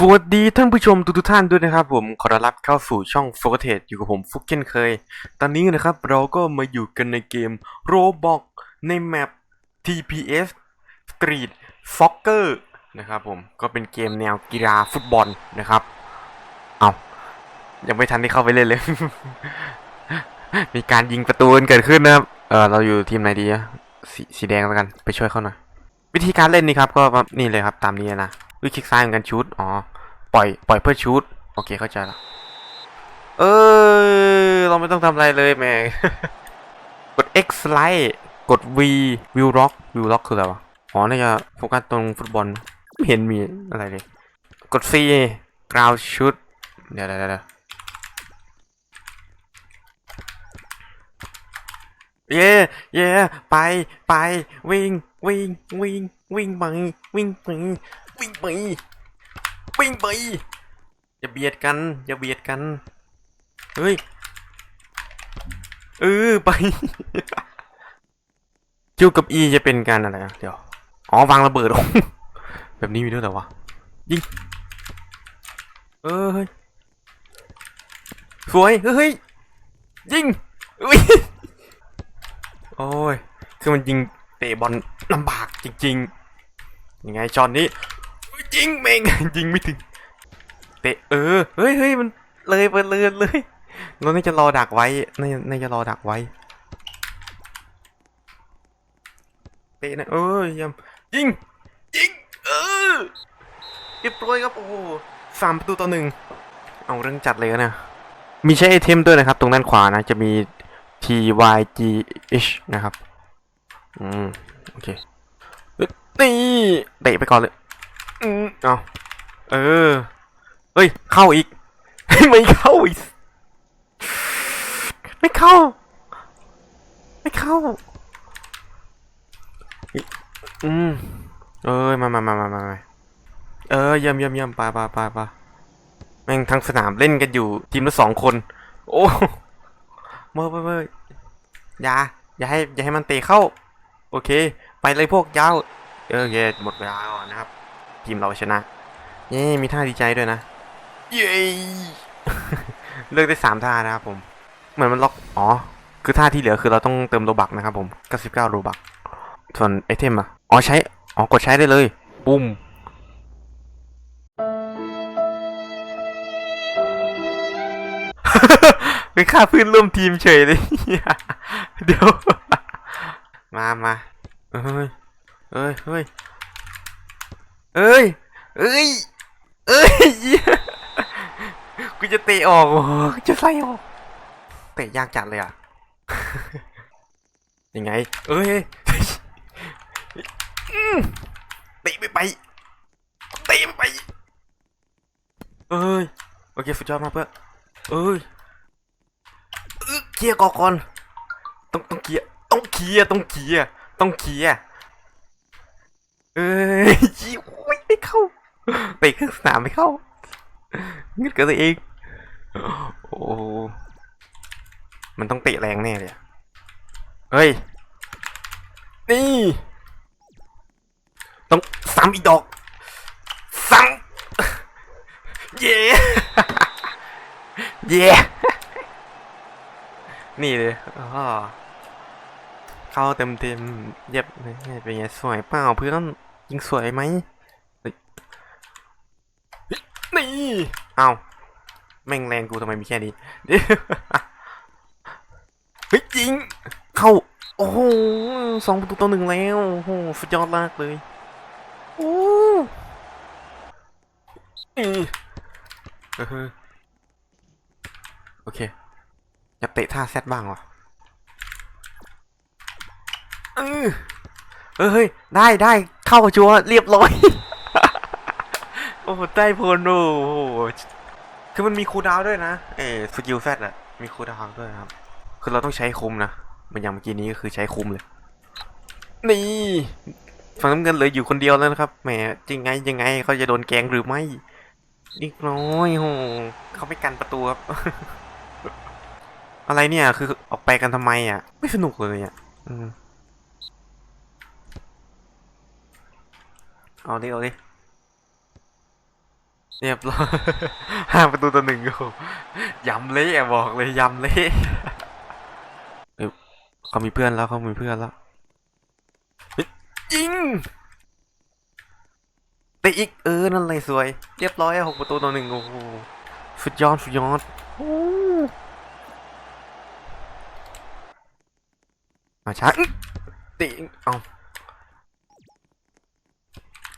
สวัสดีท่านผู้ชมทุกท่านด้วยนะครับผมขอต้อนรับเข้าสู่ช่องโฟกัสเทสอยู่กับผมฟุกเช่นเคย ตอนนี้นะครับเราก็มาอยู่กันในเกม Roblox ในแมป TPS Street Soccer นะครับผมก็เป็นเกมแนวกีฬาฟุตบอลนะครับ เอายังไม่ทันได้เข้าไปเล่นเลย มีการยิงประตูเกิดขึ้นนะครับเออเราอยู่ทีมไหนดีอะสสีแดงแล้วกันไปช่วยเขาหน่อยวิธีการเล่นนี่ครับก็นี่เลยครับตามนี้นะ วิคลิกซ้ายเหมือนกันชูดอ๋อปล่อยปล่อยเพื่อชูดโอเคเข้าใจล้วเออเราไม่ต้องทำอะไรเลยแม่กด X สไลด์กด V View Lock View Lock คืออะไรวะอ๋อน่าจะโฟกัสตรงฟุตบอลไม่เห็นมีอะไรเลย กด C Ground Shoot เดี๋ยวเดี๋ยวเดี๋ยวเย่เย่ไปไปวิ่งวิ่งวิ่งวิ่งไปวิ่งไป วิ่งไปวิ่งไปอย่าเบียดกันอย่าเบียดกันเฮ้ยเออไปจูกับ E จะเป็นการอะไรอะเดี๋ยวอ๋อวางระเบิดแบบนี้มีด้วยเหรอวะยิงเออเฮ้ยสวยเฮ้ยยิงอุ้ยโอ้ยคือมันยิงเตะบอลลำบากจริงๆยังไงช็อตนี้ ยิงเมงยิงไม่ถึงเตะเออเฮ้ยเฮ้ยมันเลยไปเลยเลยเราน่าจะรอดักไว้น่าน่าจะรอดักไว้เตะนะเออยี่ยมยิงยิงเออเรียบร้อยครับโอ้โหสามประตูต่อหนึ่งเอาเรื่องจัดเลยนะมีใช้ไอเทมด้วยนะครับ ตรงด้านขวานะจะมี T Y G H นะครับ อืม โอเคนี่เตะไปก่อนเลย อืมเอาเออ เฮ้ย เข้าอีก ไม่เข้าอีก ไม่เข้า ไม่เข้า อืม เอ้ยมามามามามามาเออเยี่ยมเยี่ยมเยี่ยมไปไปไปไปแม่งทั้งสนามเล่นกันอยู่ ทีมละสองคน โอ้เมื่อเมื่อเมื่ออย่า อย่าให้ อย่าให้มันเตะเข้า โอเค ไปเลยพวกยาวเออโอเคหมดเวลาแล้วนะครับ ทีมเราชนะเย้มีท่าดีใจด้วยนะ เย้เลือกได้สามท่านะครับผม เหมือนมันล็อก อ๋อ คือท่าที่เหลือคือเราต้องเติมโลบักนะครับผม 99โลบัก ส่วนไอเทมอะอ๋อใช้ อ๋อกดใช้ได้เลย ปุ่มไปฆ่าเพื่อนร่วมทีมเฉยเลยเดี๋ยว มามาเอ้ยเอ้ยเอ้ย เอ้ย เอ้ย เอ้ย กูจะเตะออกจะใส่ออกเตะยากจัดเลยอะ ยังไง เอ้ยอืมเตะไม่ไป เตะไม่ไป เอ้ย โอเคสุดยอดมากเพื่อเอ้ยเอ้ยเคลียร์ก่อนก่อน ต้องต้องเคียร์ ต้องเคียร์ ต้องเคียร์ ต้องเคียร์ เอ้ยยี่โอ้ยไม่เข้า เตะครึ่งสนามไม่เข้าเงินกับตัวเองโอ้มันต้องเตะแรงแน่เลยเฮ้ย นี่ ต้องซ้ำอีกดอกซ้ำเย้เย้นี่เลยอ๋อเข้าเต็มเต็มเย็บเลยเป็นไงสวยเปล่าเพื่อนยิงสวยไหม นี่เอาแม่งแรงกูทำไมมีแค่นี้เฮ้ยยิง เข้า โอ้โหสองประตูต่อหนึ่งแล้ว โอ้โหสุดยอดมากเลยโอ้เออเออโอเคอยากเตะท่าแซดบ้างวะเออเฮ้ย ได้ได้เข้าจัวเรียบร้อย โอ้โหได้พลโอ้โหคือมันมีคูดาวด้วยนะเออสกิลแซดอะมีคูดาวด้วยครับ คือเราต้องใช้คุมนะมันอย่างเมื่อกี้นี้ก็คือใช้คุมเลย นี่ฝั่งน้ำเงินเหลืออยู่คนเดียวแล้วนะครับแหมจริงไงยังไงเขาจะโดนแกงหรือไม่อีกน้อยโหเขาไม่กันประตูครับ อะไรเนี่ย คือออกไปกันทำไมอะ ไม่สนุกเลยอะอืมเอาดิเอาดิ เรียบร้อยห้าประตูต่อหนึ่งโอ้ยำเละอะบอกเลยยำเละเอ้ยเขามีเพื่อนแล้วเขามีเพื่อนแล้วยิงตะอีกเออนั่นเลยสวย เรียบร้อยอะหกประตูต่อหนึ่งโอ้โหสุดยอดสุดยอดโอ้มาช้าตีเอา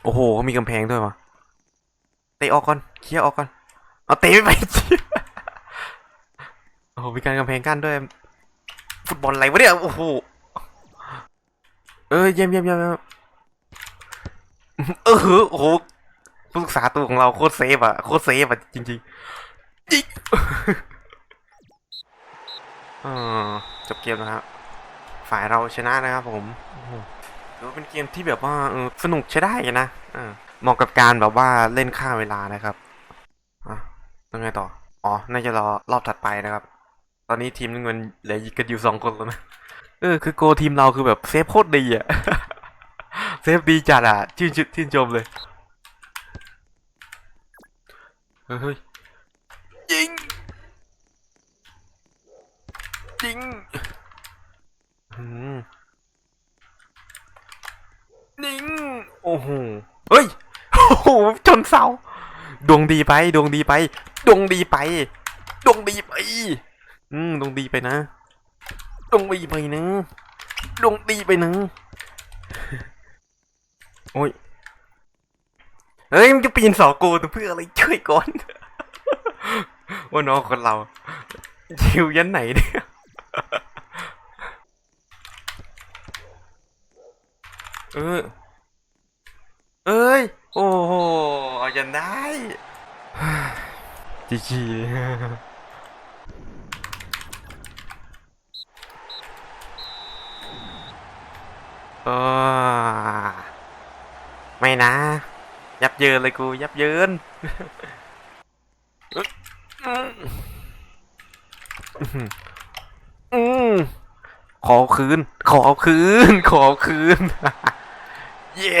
โอ้โหเขามีกำแพงด้วยวะ เตะออกก่อนเคลียร์ออกก่อนเอาเตะไม่ไปโอ้โหมีการกำแพงกั้นด้วย ฟุตบอลอะไรวะเนี่ยโอ้โหเออเยี่ยมเยี่ยมเยี่ยมเยี่ยมเออโอ้โหผู้ศึกษาตัวของเราโคตรเซฟอะโคตรเซฟอะจริงๆยิงอ่าจบเกมนะครับฝ่ายเราชนะนะครับผมโอ้โหถือว่าเป็นเกมที่แบบว่าเออสนุกใช้ได้นะเออ เหมาะกับการแบบว่าเล่นฆ่าเวลานะครับอะยังไงต่อ อ๋อ น่าจะรอรอบถัดไปนะครับ ตอนนี้ทีมนึงมันเหลือกันอยู่สองคนแล้วนะ เออ คือโกทีมเราคือแบบเซฟโคตรดีอะ เซฟดีจัดอะ ชื่นชชื่นชมเลย เฮ้ยยิงยิงอืมนิงโอ้โห เฮ้ย ชนเสา ดวงดีไป ดวงดีไป ดวงดีไป ดวงดีไป อืม ดวงดีไปนะ ดวงดีไปนะ ดวงดีไปนะ โอ้ย เฮ้ยมันจะปีนเสาโกตัวเพื่ออะไรช่วยก่อน ว่าน้องคนเราชิวยันไหนเนี่ยเออ เอ้ย โอ้โห เอาจนได้ จีจีเออไม่นะ ยับเยินเลยกู ยับเยินอืมขอคืน ขอคืน ขอคืน เย้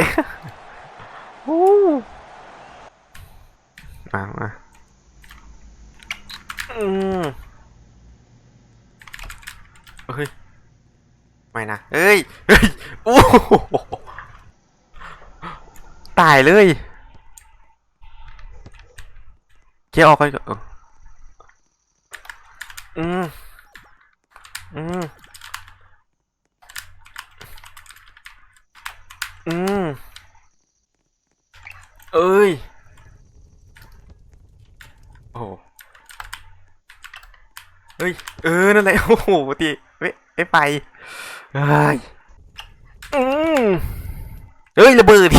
ฮู้มามาอืมเฮ้ย ไม่นะเอ้ยเฮ้ยโอ้โหตายเลยเคลียร์ออกไปก่อนเอออืมอืมอืม เอ้ย โอ้เฮ้ย เออ นั่นแหละ โอ้โหตีไม่ไม่ไปเฮ้ยอืมเฮ้ย ระเบิด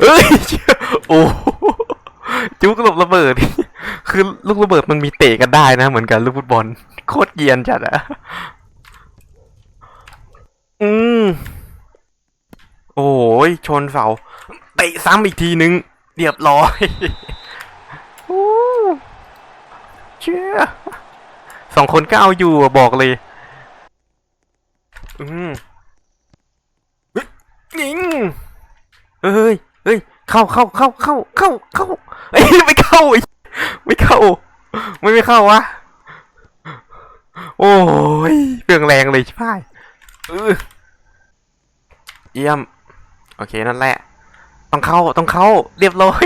เฮ้ย โอ้โหจุกหลบระเบิด คือลูกระเบิดมันมีเตะกันได้นะ เหมือนกันลูกฟุตบอล โคตรเกรียนจัดอะอืม โอ้ยชนเสา เตะซ้ำอีกทีนึง เรียบร้อยโอ้เชื่อสองคนก็เอาอยู่อะบอกเลย อืมเฮ้ยยิงเฮ้ยเฮ้ยเข้าเข้าเข้าเข้าเข้าเข้าเอ้ยไม่เข้าอีกไม่เข้า ไม่ไม่เข้าวะโอ้ยเปลืองแรงเลยใช่ไหมเออเยี่ยม โอเค นั่นแหละ ต้องเข้าต้องเข้า เรียบร้อย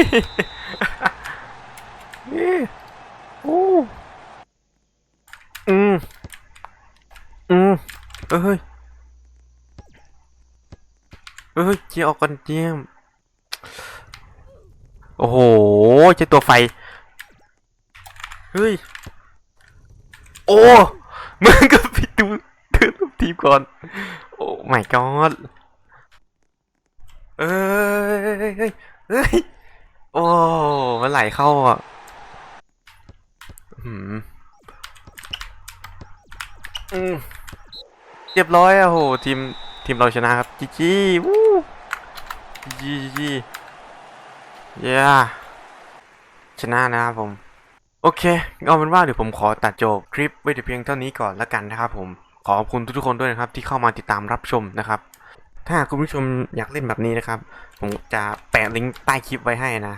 โอ้อืมอืมเอ้ยเอ้ยเจียออกกันเจียมโอ้โหเจ้ตัวไฟ เฮ้ย โอ้มึงก็ไปดูดูรูปทีมก่อน โอ้ my god เอ้ยเฮ้ยเฮ้ยโอ้มันไหลเข้าอะอืมอืมเรียบร้อยอะโหทีมทีมเราชนะครับจีจีวู้จีจีเย้ชนะนะครับผม โอเคเอาเป็นว่าเดี๋ยวผมขอตัดจบคลิปไว้แต่เพียงเท่านี้ก่อนแล้วกันนะครับผมขอบคุณทุกๆคนด้วยนะครับที่เข้ามาติดตามรับชมนะครับ ถ้าคุณผู้ชมอยากเล่นแบบนี้นะครับ ผมจะแปะลิงก์ใต้คลิปไว้ให้นะ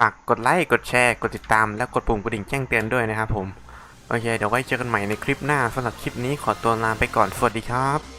ฝากกดไลค์กดแชร์กดติดตามและกดปุ่มกระดิ่งแจ้งเตือนด้วยนะครับผม โอเค เดี๋ยวไว้เจอกันใหม่ในคลิปหน้าสำหรับคลิปนี้ขอตัวลาไปก่อนสวัสดีครับ